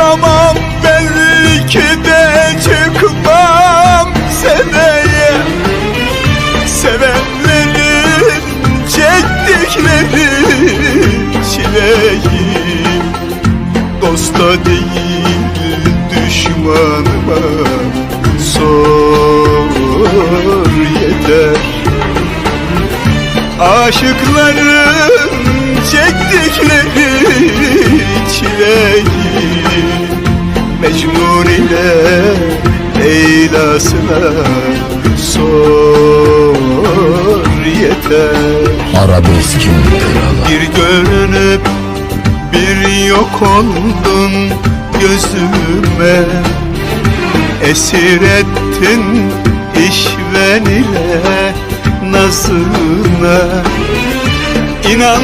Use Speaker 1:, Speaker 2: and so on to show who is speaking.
Speaker 1: Çıkamam belki de çıkmam seneye. Sevenlerin çektikleri çileyi Dosta değil düşmanıma sor yeter. Aşıkların Mecnun ile Leyla'sına sor yeter.
Speaker 2: Arabeskin
Speaker 1: Bir görünüp bir yok oldun gözüme. Esir ettin işven ile nazına. İnan